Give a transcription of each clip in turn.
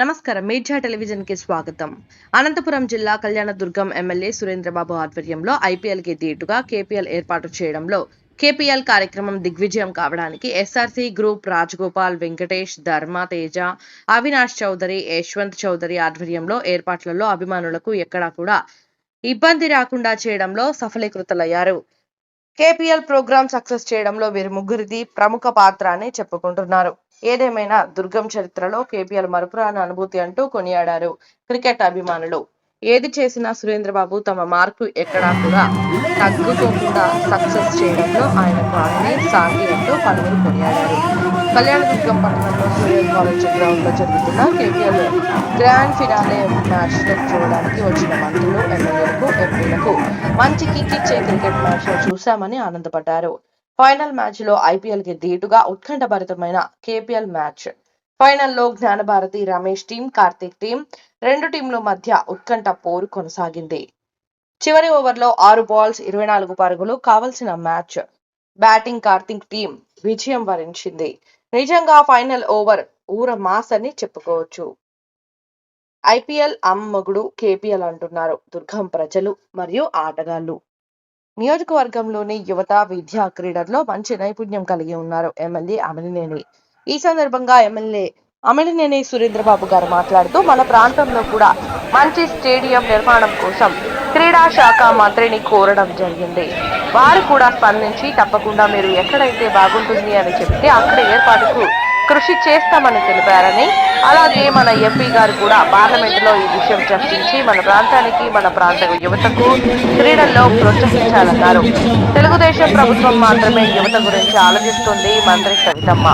నమస్కారం. మీడియా టెలివిజన్కి స్వాగతం. అనంతపురం జిల్లా కళ్యాణదుర్గం ఎమ్మెల్యే సురేంద్రబాబు ఆధ్వర్యంలో ఐపీఎల్కి దీటుగా కేపీఎల్ ఏర్పాటు చేయడంలో కేపీఎల్ కార్యక్రమం దిగ్విజయం కావడానికి ఎస్ఆర్సీ గ్రూప్ రాజగోపాల్ వెంకటేష్ ధర్మ తేజ అవినాష్ చౌదరి యశ్వంత్ చౌదరి ఆధ్వర్యంలో ఏర్పాట్లలో అభిమానులకు ఎక్కడా కూడా ఇబ్బంది రాకుండా చేయడంలో సఫలీకృతులయ్యారు. కేపీఎల్ ప్రోగ్రాం సక్సెస్ చేయడంలో వీరి ముగ్గురిది ప్రముఖ పాత్ర అని చెప్పుకుంటున్నారు. ఏదేమైనా దుర్గం చరిత్రలో కేపీఆర్ మరపురాని అనుభూతి అంటూ కొనియాడారు క్రికెట్ అభిమానులు. ఏది చేసినా సురేంద్రబాబు తమ మార్కు ఎక్కడా కూడా తగ్గుకోకుండా సక్సెస్ చేయడంలో ఆయనకు అన్ని సాగి అంటూ పలువురు కొనియాడారు. కళ్యాణదుర్గం పట్టణంలో సూర్య కాలేజ్ గ్రౌండ్లో జరుగుతున్న కేపీఎల్ గ్రాండ్ ఫినాలే మ్యాచ్ చూడడానికి వచ్చిన మంత్రులు ఎమ్మెల్యేలకు ఎంపీలకు మంచి కిక్ ఇచ్చే క్రికెట్ మ్యాచ్ చూశామని ఆనందపడ్డారు. ఫైనల్ మ్యాచ్లో ఐపీఎల్కి ధీటుగా ఉత్కంఠభరితమైన కేపీఎల్ మ్యాచ్. ఫైనల్లో జ్ఞానభారతి రమేష్ టీం కార్తీక్ టీం రెండు టీంల మధ్య ఉత్కంఠ పోరు కొనసాగింది. చివరి ఓవర్లో ఆరు బాల్స్ ఇరవై నాలుగు పరుగులు కావలసిన మ్యాచ్. బ్యాటింగ్ కార్తీక్ టీం విజయం వరించింది. నిజంగా ఫైనల్ ఓవర్ ఊర మాస్ అని చెప్పుకోవచ్చు. ఐపీఎల్ అమ్మగుడు కేపీఎల్ అంటున్నారు. దుర్గం ప్రజలు మరియు ఆటగాళ్ళు. నియోజకవర్గంలోని యువత విద్యా క్రీడల్లో మంచి నైపుణ్యం కలిగి ఉన్నారు. ఎమ్మెల్యే అమలినేని. ఈ సందర్భంగా ఎమ్మెల్యే అమలినేని సురేంద్రబాబు గారు మాట్లాడుతూ మన ప్రాంతంలో కూడా మంచి స్టేడియం నిర్మాణం కోసం క్రీడా శాఖ మంత్రిని కోరడం జరిగింది. వారు కూడా స్పందించి తప్పకుండా మీరు ఎక్కడైతే బాగుంటుంది అని చెప్తే అక్కడ ఏర్పాటుకు కృషి చేస్తామని తెలిపారని అలాగే మన ఎంపీ గారు కూడా పార్లమెంటులో ఈ విషయం చర్చించి మన ప్రాంతానికి మన ప్రాంత యువతకు క్రీడల్లో ప్రోత్సహించాలన్నారు. తెలుగుదేశం ప్రభుత్వం మాత్రమే యువత గురించి ఆలోచిస్తుంది మంత్రి Savithamma.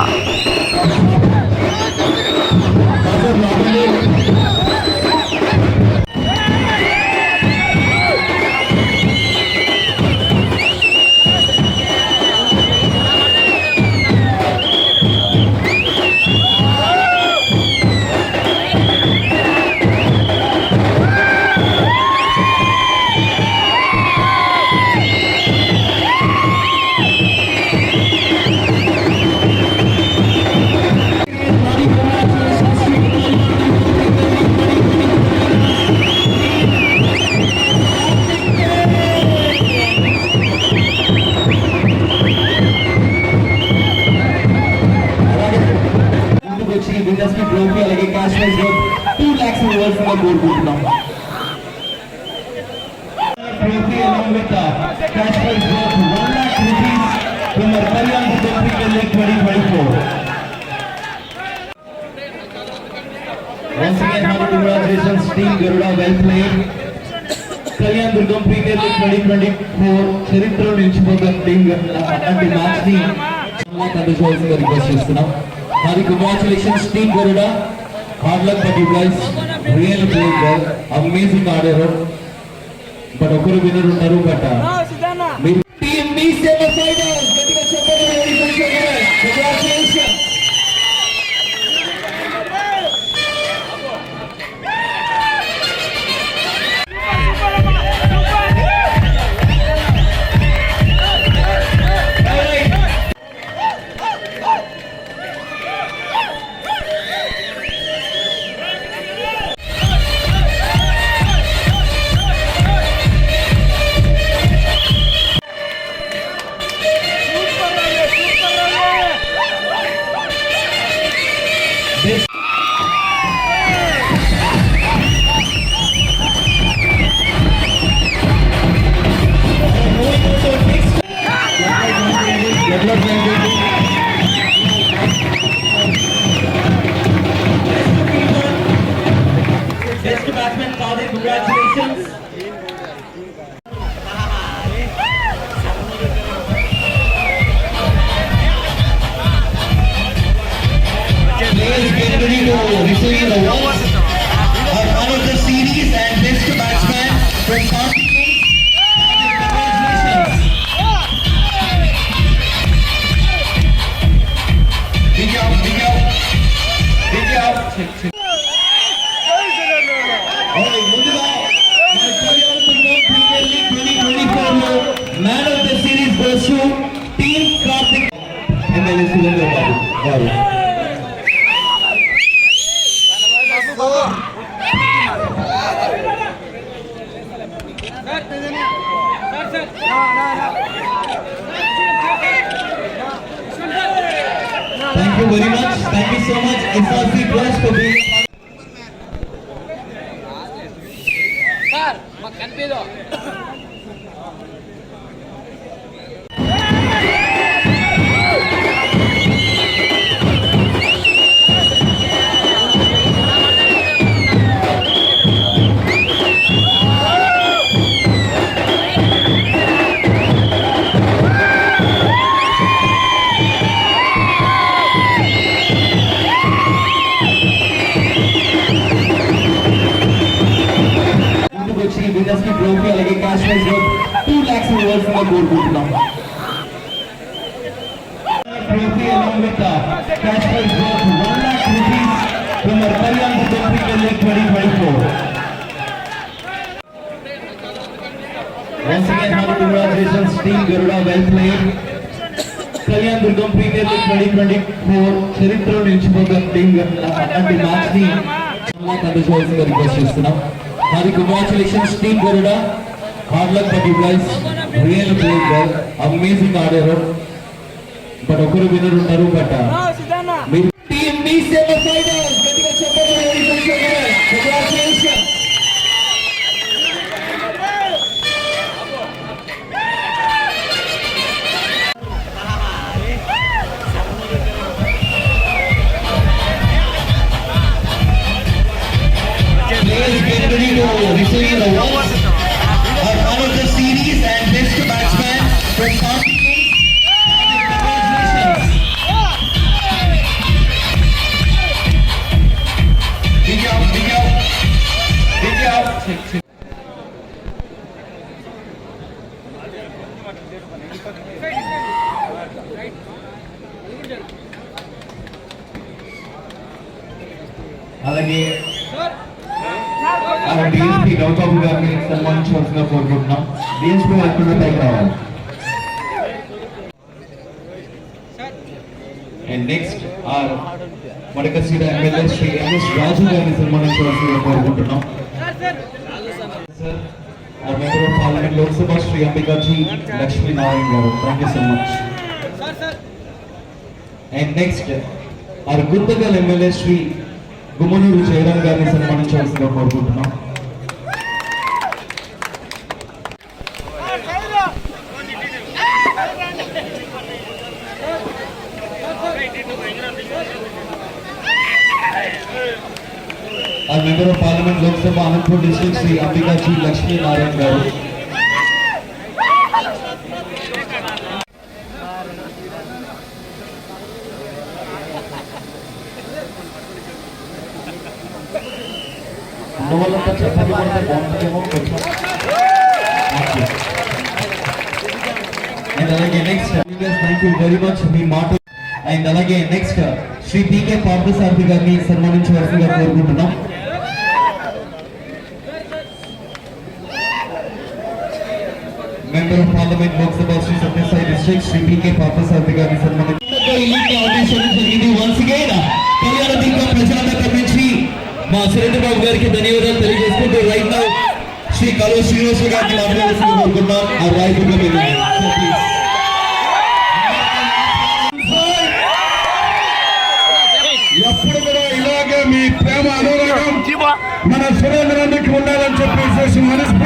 Premier league twenty twenty four చరిత్రలో నిలిచిపోతున్న టీం అలాంటి మ్యాచ్ని కండుకోవాల్సిందిగా రిక్వెస్ట్ చేస్తున్నాం. మరి congratulations team Garuda hard luck but you guys real play well amazing ఆడారు. బట్ ఒకరు విన్నర్ ఉన్నారు బట్ మీరు టీమ్ మీ సెవెన్ ఫైటర్స్ గట్టిగా చెప్పండి ladies Thank you very much. Thank you so much, SRC Plus, for being a be Sir, along with uh, cash prize worth 1 lakh rupees from our Kalyan Durgam Premier League 2024. Once again, happy congratulations team Garuda, well played. Kalyan Durgam premier league twenty twenty four చరిత్రలో నిలిచిపోతున్న team అంటే match ని అందుకోవాల్సిందిగా request చేస్తున్నాం మరి congratulations team Garuda hard luck but you guys real play well amazing ఆడారు but ఒకరు winner ఉంటారు but మీరు టీమ్ మీ గట్టిగా చెప్పండి ఎంపీ గౌతమ్ గారిని సన్మానించవలసిందిగా కోరుకుంటున్నాం డిఎస్పీ ఎక్కడ పైకి రావాలి and next our Madakasira MLA Shri MS Raju గారిని సన్మానించవలసిందిగా కోరుకుంటున్నాం. Sir our member of parliament Lok Sabha Shri Ambikaji Lakshminarayana గారు thank you so much and next our Guntakal MLA Shri Gummanur Jayaram గారిని సన్మానించవలసిందిగా కోరుకుంటున్నాం. Our member of parliament Lok Sabha Anantapur district Shri Ambikaji Lakshminarayana గారు ఉన్నవాళ్ళంతా చెప్పండి కొడితే బాగుంటుందేమో కొంచెం అండ్ అలాగే next thank you very much మీ మాట అండ్ అలాగే నెక్స్ట్ శ్రీ పీకే పార్థసారథి గారిని సన్మానించవలసిందిగా కోరుకుంటున్నాం. Member of parliament Lok Sabha Shri Sathya Sai district Shri PK Parthasarathi గారిని సన్మానించింది వన్స్ అగైన్ కళ్యాణ దీప ప్రజానగర్ నుంచి మా సురేంద్ర బాబు గారికి ధన్యవాదాలు తెలియజేసుకుంటూ రైట్ నౌ శ్రీ కలో శ్రీనివాస గారిని మాట్లాడాల్సింది కోరుకుంటున్నాం ఆ రాయదుర్గం ఎమ్మెల్యే. So, please. ఎప్పుడు కూడా ఇలాగే మీ ప్రేమ అనురాగం మన సురేంద్రానికి ఉండాలని చెప్పేసి మనస్ఫూర్తిగా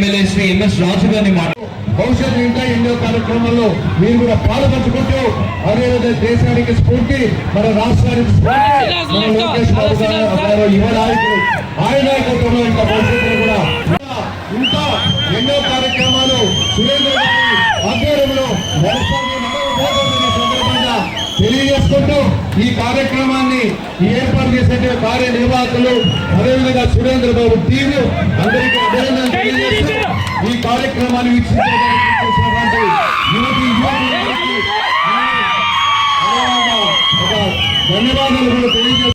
ఎమ్మెల్యే శ్రీ ఎంఎస్ రాజు గారిని మాట. భవిష్యత్ ఇంకా ఎన్నో కార్యక్రమాల్లో మీరు కూడా పాల్పంచుకుంటూ అదేవిధంగా దేశానికి స్ఫూర్తి మన రాష్ట్రానికి మన లోకేష్ బాబు గారు యువ నాయకులు ఆయన నాయకత్వంలో ఇంకా భవిష్యత్తులో కూడా ఇంకా ఎన్నో కార్యక్రమాలు సురేంద్ర గారి ఆధ్వర్యంలో సందర్భంగా తెలియజేసుకుంటూ ఈ కార్యక్రమాన్ని ఏర్పాటు చేసే కార్యనిర్వాహకులు అదేవిధంగా సురేంద్ర బాబు టీము అందరికీ అభినందనలు కార్యక్రమాన్ని వీక్షించడానికి యువతి ధన్యవాదాలు కూడా తెలియజేస్తూ